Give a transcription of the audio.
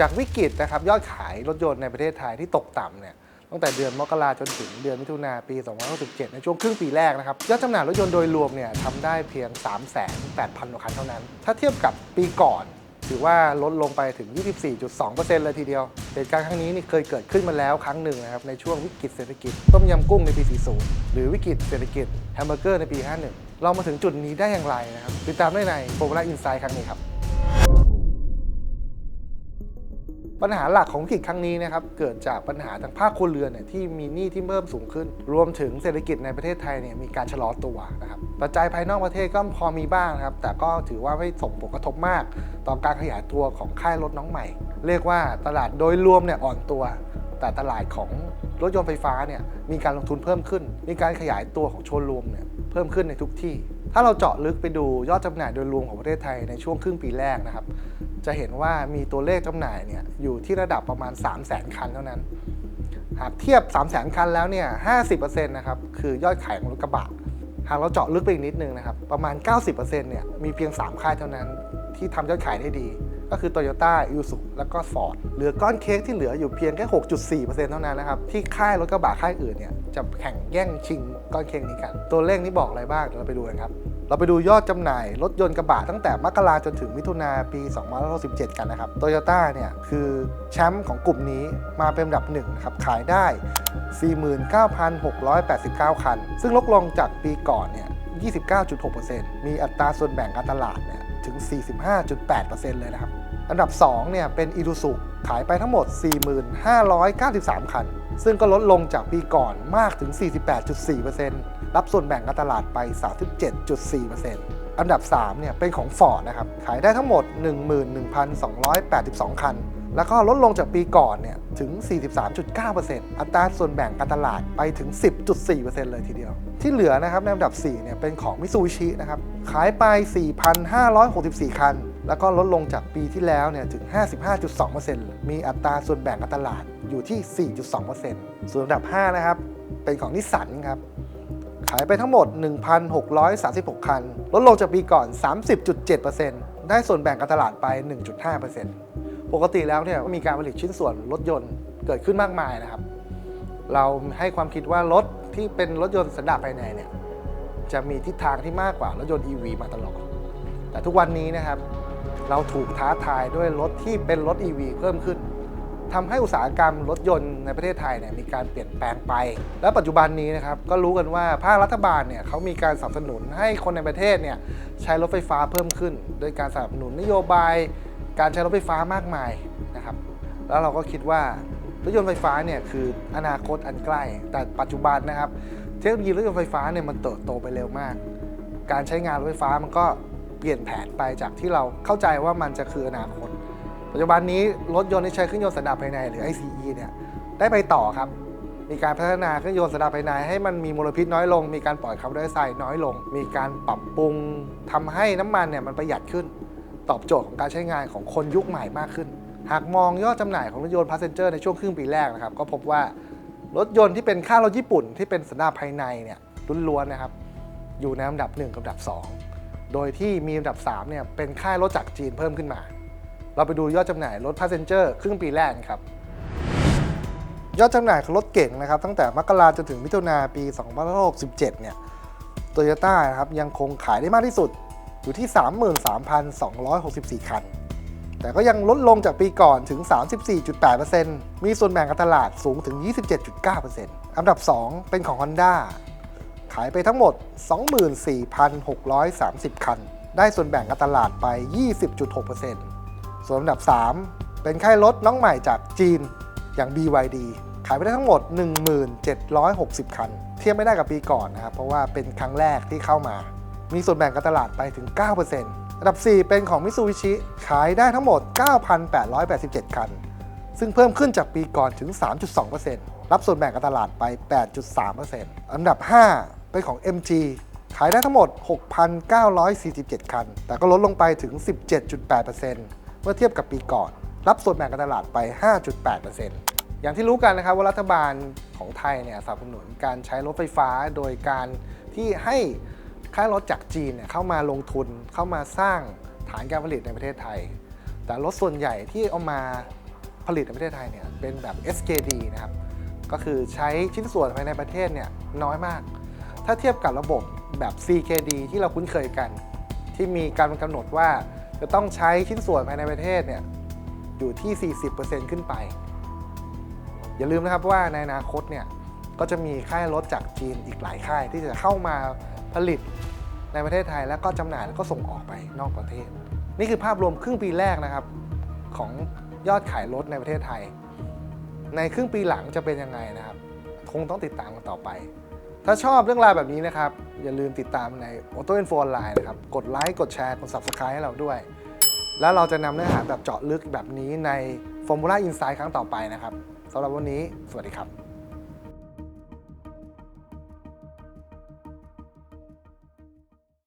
จากวิกฤตนะครับยอดขายรถยนต์ในประเทศไทยที่ตกต่ำเนี่ยตั้งแต่เดือนมกราจนถึงเดือนมิถุนาปี 2067ในช่วงครึ่งปีแรกนะครับยอดจำหน่ายรถยนต์โดยรวมเนี่ยทำได้เพียง 3,800,000กว่าคันเท่านั้น ถ้าเทียบกับปีก่อน ถือว่าลดลงไปถึง 24.2%เลยทีเดียว เหตุการณ์ครั้งนี้นี่เคยเกิดขึ้นมาแล้วครั้งหนึ่งนะครับในช่วงวิกฤตเศรษฐกิจ ต้มยำกุ้งในปี 40 หรือวิกฤตเศรษฐกิจแฮมเบอร์เกอร์ในปี 51 เรามาถึงจุดนี้ได้อย่างไรนะครับติดตามได้ใน Formula Insight ครั้งนี้ครับ ปัญหาหลักของวิกฤตครั้งนี้นะครับเกิดจากปัญหาทางภาคครัวเรือนเนี่ยที่มีหนี้ที่เพิ่มสูงขึ้น รวมถึงเศรษฐกิจในประเทศไทยเนี่ยมีการชะลอตัวนะครับปัจจัยภายนอกประเทศก็พอมีบ้างนะครับแต่ก็ถือว่าไม่ส่งผลกระทบมาก ต่อการขยายตัวของค่ายรถน้องใหม่ เรียกว่าตลาดโดยรวมเนี่ยอ่อนตัว แต่ตลาดของรถยนต์ไฟฟ้าเนี่ยมีการลงทุนเพิ่มขึ้น มีการขยายตัวของโชว์รูมเนี่ยเพิ่มขึ้นในทุกที่ ถ้าเราเจาะลึกไปดูยอดจำหน่ายโดยรวมของประเทศไทยในช่วงครึ่งปีแรกนะครับ จะเห็นว่ามีตัวเลขจำหน่ายเนี่ยอยู่ที่ระดับประมาณ 3 0 0 0 0 0 คันเท่านั้น หากเทียบ 3 0 0 0 0 0 คันแล้วเนี่ย50%นะครับคือยอดขายของรถกระบะ หากเราเจาะลึกไปอีกนิดนึงนะครับประมาณ 90%เนี่ยมีเพียง 3 ค่ายเท่านั้น ที่ทำยอดขายได้ดี ก็คือ Toyota i s u แล้วก็ Ford เหลือก้อนเค้กที่เหลืออยู่เพียงแค่ 6.4%เท่านั้นนะครับที่ค่ายรถกระบะค่ายอื่นเนี่ยจะแข่งแย่งชิงก้อนเค้กนี้กัน ตัวเลขนี้บอกอะไรบ้างเดี๋ยวเราไปดูกันครับ เราไปดูยอดจำหน่ายรถยนต์กระบะตั้งแต่มกราจนถึงมิถุนาปี2067 กันนะครับ โตโยต้าเนี่ยคือแชมป์ของกลุ่มนี้มาเป็นอันดับหนึ่งครับขายได้ 49,689 คัน ซึ่งลดลงจากปีก่อนเนี่ย 29.6%มีอัตราส่วนแบ่งการตลาดเนี่ยถึง 45.8%เลยนะครับ อันดับ 2 เนี่ยเป็นอี u ู u ขายไปทั้งหมด 4,593 คัน ซึ่งก็ลดลงจากปีก่อนมากถึง 48.4%รับส่วนแบ่งการตลาดไป 37.4%อันดับ 3 เนี่ย เป็นของ Ford นะครับ ขายได้ทั้งหมด 11,282 คัน แล้วก็ลดลงจากปีก่อนเนี่ย ถึง 43.9%อัตราส่วนแบ่งการตลาดไปถึง 10.4%เลยทีเดียว ที่เหลือนะครับในอันดับ 4 เนี่ย เป็นของมิ t ูชินะครับ ขายไป 4,564 คัน แล้วก็ลดลงจากปีที่แล้วเนี่ยถึง 55.2%มีอัตราส่วนแบ่งการตลาดอยู่ที่ 4.2%ส่วนอันดับ 5 นะครับ เป็นของนิสสันครับ ขายไปทั้งหมด 1,636 คัน ลดลงจากปีก่อน 30.7%ได้ส่วนแบ่งการตลาดไป 1.5%ปกติแล้วเนี่ยมีการผลิตชิ้นส่วนรถยนต์เกิดขึ้นมากมายนะครับ เราให้ความคิดว่ารถที่เป็นรถยนต์สันดาปภายในเนี่ยจะมีทิศทางที่มากกว่ารถยนต์ EV มาตลอด แต่ทุกวันนี้นะครับ เราถูกท้าทายด้วยรถที่เป็นรถ EV เพิ่มขึ้นทำให้อุตสาหกรรมรถยนต์ในประเทศไทยเนี่ยมีการเปลี่ยนแปลงไป และปัจจุบันนี้นะครับก็รู้กันว่าภาครัฐบาลเนี่ยเขามีการสนับสนุนให้คนในประเทศเนี่ยใช้รถไฟฟ้าเพิ่มขึ้น โดยการสนับสนุนนโยบาย การใช้รถไฟฟ้ามากมายนะครับแล้วเราก็คิดว่ารถยนต์ไฟฟ้าเนี่ยคืออนาคตอันใกล้ แต่ปัจจุบันนะครับ เทคโนโลยีรถยนต์ไฟฟ้าเนี่ยมันเติบโตไปเร็วมาก การใช้งานรถไฟฟ้ามันก็ ปลี่ยนแผนไปจากที่เราเข้าใจว่ามันจะคืออนาคต ปัจจุบันนี้รถยนต์ที่ใช้เครื่องยนต์สันดาปภายในหรือ ICE เนี่ยได้ไปต่อครับ มีการพัฒนาเครื่องยนต์สันดาปภายใน ให้มันมีมลพิษน้อยลง มีการปล่อยคาร์บอนไดออกไซด์น้อยลง มีการปรับปรุงทำให้น้ำมันเนี่ยมันประหยัดขึ้น ตอบโจทย์ของการใช้งานของคนยุคใหม่มากขึ้น หากมองยอดจำหน่ายของรถยนต์พาสเซนเจอร์ในช่วงครึ่งปีแรกนะครับก็พบว่ารถยนต์ที่เป็นค่ารถญี่ปุ่นที่เป็นสันดาปภายในเนี่ยล้วนๆนะครับอยู่ในอันดับ 1 กับอันดับ 2 โดยที่มีอันดับ3เนี่ยเป็นค่ายรถจากจีนเพิ่มขึ้นมา เราไปดูยอดจำหน่ายรถพาสเซนเจอร์ครึ่งปีแรกครับ ยอดจำหน่ายของรถเก่งนะครับ ตั้งแต่มกราจนถึงมิถุนาปี 2567 เนี่ยโตโยต้านะครับยังคงขายได้มากที่สุดอยู่ที่ 33,264 คัน แต่ก็ยังลดลงจากปีก่อนถึง 34.8%มีส่วนแบ่งการตลาดสูงถึง 27.9%อันดับ 2 เป็นของ Honda ขายไปทั้งหมด 24,630 คัน ได้ส่วนแบ่งการตลาดไป 20.6%ส่วนอันดับ 3 เป็นค่ายรถน้องใหม่จากจีนอย่าง BYD ขายไปได้ทั้งหมด 1760 คัน เทียบไม่ได้กับปีก่อนนะครับ เพราะว่าเป็นครั้งแรกที่เข้ามา มีส่วนแบ่งการตลาดไปถึง 9%อันดับ 4 เป็นของ Mitsubishi ขายได้ทั้งหมด 9,887 คัน ซึ่งเพิ่มขึ้นจากปีก่อนถึง 3.2%รับส่วนแบ่งการตลาดไป 8.3%อันดับ 5 เป็นของ MG ขายได้ทั้งหมด 6,947 คัน แต่ก็ลดลงไปถึง 17.8%เมื่อเทียบกับปีก่อน รับส่วนแบ่งการตลาดไป 5.8%อย่างที่รู้กันนะครับว่ารัฐบาลของไทยเนี่ยสนับสนุนการใช้รถไฟฟ้าโดยการที่ให้ค่ายรถจากจีนเนี่ยเข้ามาลงทุนเข้ามาสร้างฐานการผลิตในประเทศไทย แต่รถส่วนใหญ่ที่เอามาผลิตในประเทศไทยเนี่ยเป็นแบบ SKD นะครับก็คือใช้ชิ้นส่วนภายในประเทศเนี่ยน้อยมาก ถ้าเทียบกับระบบแบบ CKD ที่เราคุ้นเคยกัน ที่มีการกำหนดว่าจะต้องใช้ชิ้นส่วนภายในประเทศเนี่ยอยู่ที่ 40%ขึ้นไป อย่าลืมนะครับว่าในอนาคตเนี่ยก็จะมีค่ายรถจากจีนอีกหลายค่าย ที่จะเข้ามาผลิตในประเทศไทยแล้วก็จำหน่ายแล้วก็ส่งออกไปนอกประเทศ นี่คือภาพรวมครึ่งปีแรกนะครับของยอดขายรถในประเทศไทย ในครึ่งปีหลังจะเป็นยังไงนะครับ คงต้องติดตามกันต่อไป ถ้าชอบเรื่องราวแบบนี้นะครับ อย่าลืมติดตามใน Auto Info Online นะครับ กดไลค์ กดแชร์ กด Subscribe ให้เราด้วย แล้วเราจะนำเนื้อหาแบบเจาะลึกแบบนี้ใน Formula Insight ครั้งต่อไปนะครับสำหรับวันนี้ สวัสดีครับ